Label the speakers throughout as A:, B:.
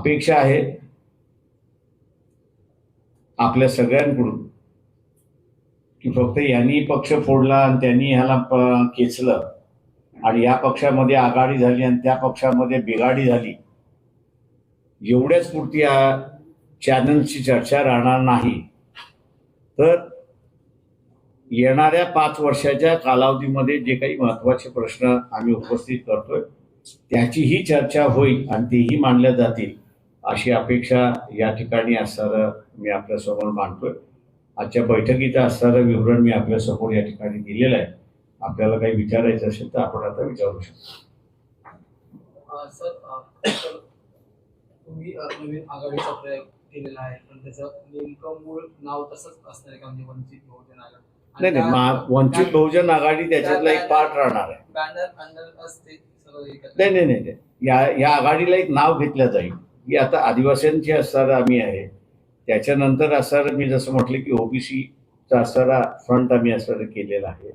A: अपेक्षा आहे आपल्या सगळ्यांकडून की फक्त यांनी पक्ष फोडला आणि त्यांनी ह्याला प- खेचलं आणि या पक्षामध्ये आघाडी झाली आणि त्या पक्षामध्ये बिघाडी झाली. एवढ्याच पुरती या चॅनलची चर्चा राहणार नाही. तर येणाऱ्या पाच वर्षाच्या कालावधीमध्ये जे काही महत्त्वाचे प्रश्न आम्ही उपस्थित करतोय त्याचीही चर्चा होईल आणि तेही मांडल्या जातील. अशी अपेक्षा या ठिकाणी असणारं मी आपल्यासमोर मांडतोय. आजच्या बैठकीचं असणारं विवरण मी आपल्यासमोर या ठिकाणी दिलेलं आहे. आपल्याला काही विचारायचं असेल तर आपण आता विचारू शकतो.
B: सर तुम्ही नवीन आघाडीचा प्रयोग केलेला आहे. पण त्याचं नेमकं मूळ नाव तसंच असणार आहे का? म्हणजे वंचित बहुजन आघाडी?
A: नाही नाही वंचित बहुजन आघाडी त्याच्यातला एक पार्ट राहणार आहे.
B: बॅनर अंडर असते
A: नाही नाही नाही. या या आघाडीला एक नाव घेतलं जाईल. की आता आदिवासींची असणारं आम्ही आहे. त्याच्यानंतर असणारं मी जसं म्हटलं की ओबीसीचा असणारा फ्रंट आम्ही असणारं केलेला आहे.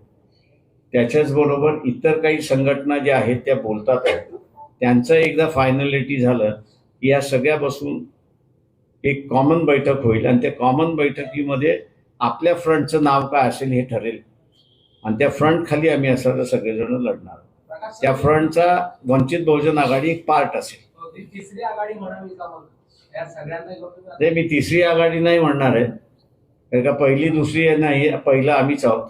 A: त्याच्याच बरोबर इतर काही संघटना ज्या आहेत त्या बोलतात आहेत. त्यांचं एकदा फायनलिटी झालं की या सगळ्या बसून एक कॉमन बैठक होईल आणि त्या कॉमन बैठकीमध्ये आपल्या फ्रंटचं नाव काय असेल हे ठरेल. आणि त्या फ्रंट खाली आम्ही असणारं सगळेजण लढणार. त्या फ्रंटचा वंचित बहुजन आघाडी एक पार्ट असेल.
B: तिसरी आघाडी म्हणावी का मग या सगळ्यांना एकत्र
A: ते मी तिसरी आघाडी नाही म्हणणार आहे. कारण का पहिली दुसरी नाही पहिलं आम्हीच आहोत.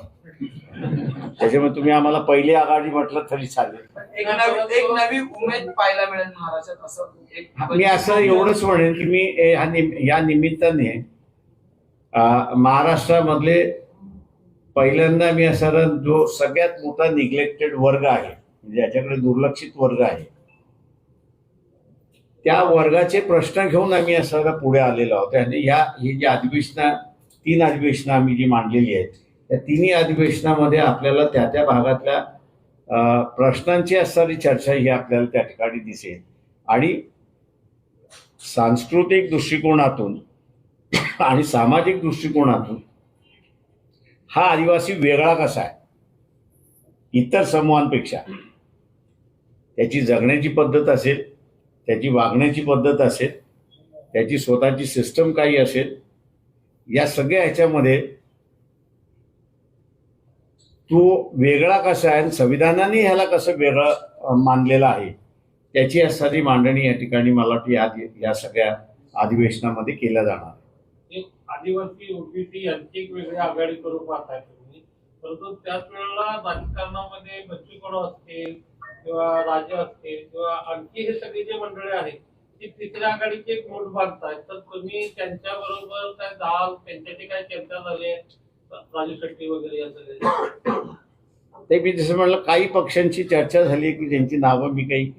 A: त्याच्यामुळे तुम्ही आम्हाला पहिली आघाडी म्हटलं तरी चालेल.
B: एक नवी एक नवी उमेद पाहायला मिळेल महाराष्ट्रात असं एक
A: मी असं एवढंच म्हणेन की मी निम- या निमित्ताने महाराष्ट्रामधले पहिल्यांदा मी असं जो सगळ्यात मोठा निग्लेक्टेड वर्ग आहे म्हणजे याच्याकडे दुर्लक्षित वर्ग आहे त्या वर्गाचे प्रश्न घेऊन आम्ही असं पुढे आलेलो आहोत. आणि या ही जी अधिवेशनं तीन अधिवेशनं आम्ही जी मांडलेली आहेत त्या तिन्ही अधिवेशनामध्ये आपल्याला त्या त्या भागातल्या प्रश्नांची असणारी चर्चा ही आपल्याला त्या ठिकाणी दिसेल. आणि सांस्कृतिक दृष्टिकोनातून आणि सामाजिक दृष्टिकोनातून हा आदिवासी वेगळा कसा आहे? इतर समूहांपेक्षा. त्याची जगण्याची पद्धत असेल त्याची वागण्याची पद्धत असेल त्याची स्वतःची सिस्टम काही असेल या सगळ्या ह्याच्यामध्ये तो वेगळा कसा आहे आणि संविधानाने ह्याला कसं वेगळं मानलेलं आहे त्याची असणारी मांडणी या ठिकाणी मला वाटते या या सगळ्या अधिवेशनामध्ये केल्या जाणार
C: आदिवासी ओबीसी यांची एक वेगळी आघाडी करू पाहताय तुम्ही परंतु त्याच वेळेला राजकारणामध्ये बच्चू कडू असतील किंवा राजा असतील किंवा आणखी हे सगळे जे मंडळी आहेत ती तिसऱ्या आघाडीची एक मोठ बांधतायत तर तुम्ही त्यांच्या बरोबर काय दाल त्यांच्याशी काय चर्चा झाली? राजू शेट्टी वगैरे या सगळे.
A: ते मी जसं म्हणलं काही पक्षांची चर्चा झाली की ज्यांची नावं मी काही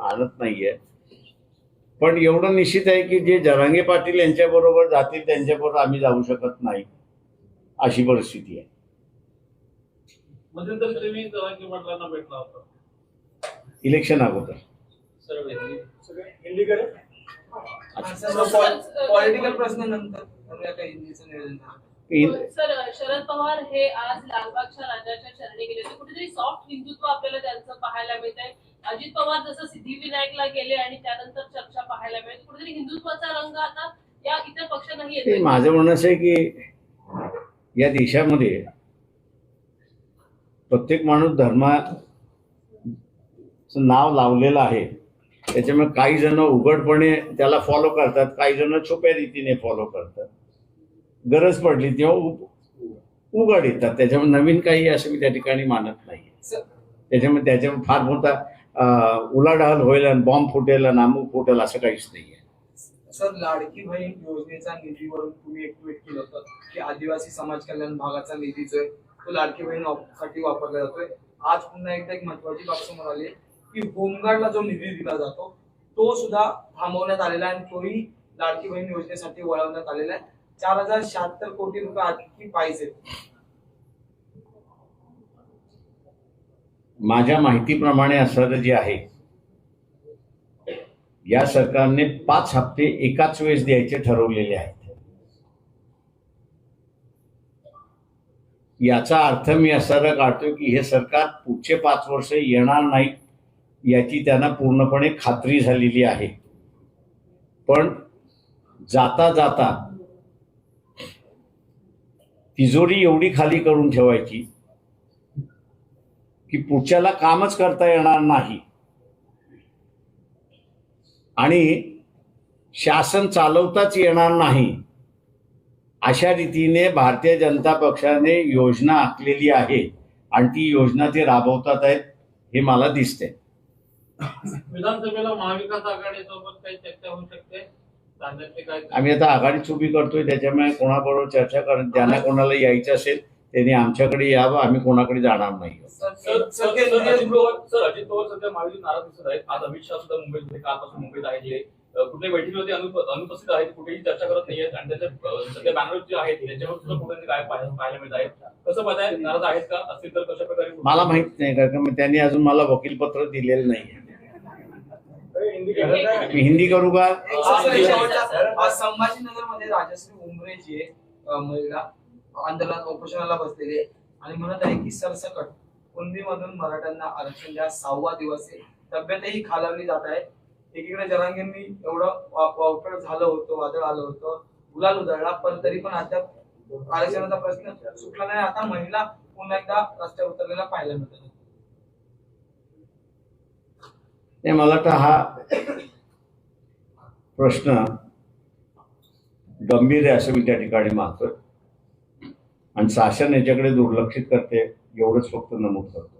A: आणत नाहीये. पण एवढं निश्चित आहे की जे जरांगे पाटील यांच्याबरोबर जातील त्यांच्याबरोबर आम्ही जाऊ शकत नाही अशी परिस्थिती आहे.
C: मध्यंतरी तुम्ही जरांगे पाटलांना भेटला होता.
A: इलेक्शन अगोदर.
B: पॉलिटिकल प्रश्न नंतर
D: सर शरद पवार हे आज लालबागच्या राजाच्या चरणी गेले होते. कुठेतरी सॉफ्ट हिंदुत्व आपल्याला त्यांचं पाहायला मिळत आहे अजित पवार जसं सिद्धिविनायकला गेले आणि त्यानंतर चर्चा पाहायला मिळते कुठेतरी हिंदुत्वाचा रंग आता या इतर येतो
A: माझं म्हणणं असं आहे की या देशामध्ये प्रत्येक माणूस धर्माचं नाव लावलेलं आहे. त्याच्यामुळे काही जण उघडपणे त्याला फॉलो करतात काही जण छुप्या रीतीने फॉलो करतात. गरज पडली तेव्हा उघड येतात. त्याच्यामुळे नवीन काही असं मी त्या ठिकाणी मानत नाही.
B: सर.
A: त्याच्यामुळे त्याच्यामुळे फार मोठा उलाढाल होईल आणि बॉम्ब फुटेल आणि अमुक फुटेल असं काहीच नाही आहे.
B: सर लाडकी बहीण योजनेचा निधीवरून तुम्ही एक ट्विट केलं होतं की आदिवासी समाज कल्याण भागाचा निधी जो आहे तो लाडकी बहीणसाठी वापरला जातोय. आज पुन्हा एकदा एक महत्वाची बाब समोर आली आहे. की होमगार्डला जो निधी दिला जातो तो सुद्धा थांबवण्यात आलेला आहे आणि तोही लाडकी बहीण योजनेसाठी वळवण्यात आलेला आहे. चार हजार शहात्तर कोटी रुपये आणखी पाहिजे
A: माझ्या माहितीप्रमाणे असणारं जे आहे या सरकारने पाच हप्ते एकाच वेळेस द्यायचे ठरवलेले आहेत. याचा अर्थ मी असा काढतो की हे सरकार पुढचे पाच वर्ष येणार नाही याची त्यांना पूर्णपणे खात्री झालेली आहे. पण जाता जाता तिजोरी एवढी खाली करून ठेवायची की पुढच्याला कामच करता येणार नाही. आणि शासन चालवताच येणार नाही. अशा रीतीने भारतीय जनता पक्षाने योजना आखलेली आहे. आणि ती योजना ते राबवतात आहेत हे मला दिसते
C: विधानसभेला महाविकास आघाडीसोबत काही चर्चा होऊ शकते.
A: आम्ही आता आघाडीच उभी करतोय त्याच्यामुळे कोणाबरोबर चर्चा करत ज्यांना कोणाला यायचं असेल त्यांनी आमच्याकडे यावं आम्ही कोणाकडे जाणार नाही.
E: अजित पवार सध्या महायुतीत नाराज दिसत आहेत. आज अमित शहा सुद्धा मुंबईत कालपासून मुंबईत आहेत कुठल्याही बैठकीमध्ये अनुप अनुपस्थित आहेत कुठेही चर्चा करत नाहीयेत. आणि त्याच्या सध्या बॅनर जे आहेत त्याच्यावर सुद्धा कुठे काय पाहायला मिळत आहेत कसं पाहताय? नाराज आहेत का? असतील तर कशा प्रकारे
A: मला माहीत नाही कारण का त्यांनी अजून मला वकीलपत्र दिलेलं नाही मी हिंदी करू का
B: संभाजीनगरमध्ये राजश्री उमरे जी आहे महिला आंदोलन उपोषणाला बसलेली आणि म्हणत आहे की सरसकट कुणबीमधून मराठ्यांना आरक्षण द्या सहावा दिवस आहे. तब्येतही खालावली जात आहे. एकीकडे जरांगींनी एवढं वावटळ झालं होतं वादळ आलं होतं गुलाल उधळला पण तरी पण अद्याप आरक्षणाचा प्रश्न सुटला नाही. आता महिला पुन्हा एकदा रस्त्यावर उतरलेला पाहायला मिळतात.
A: ते मला वाटतं हा प्रश्न गंभीर आहे असं मी त्या ठिकाणी मानतोय आणि शासन याच्याकडे दुर्लक्षित करते एवढंच फक्त नमूद करतो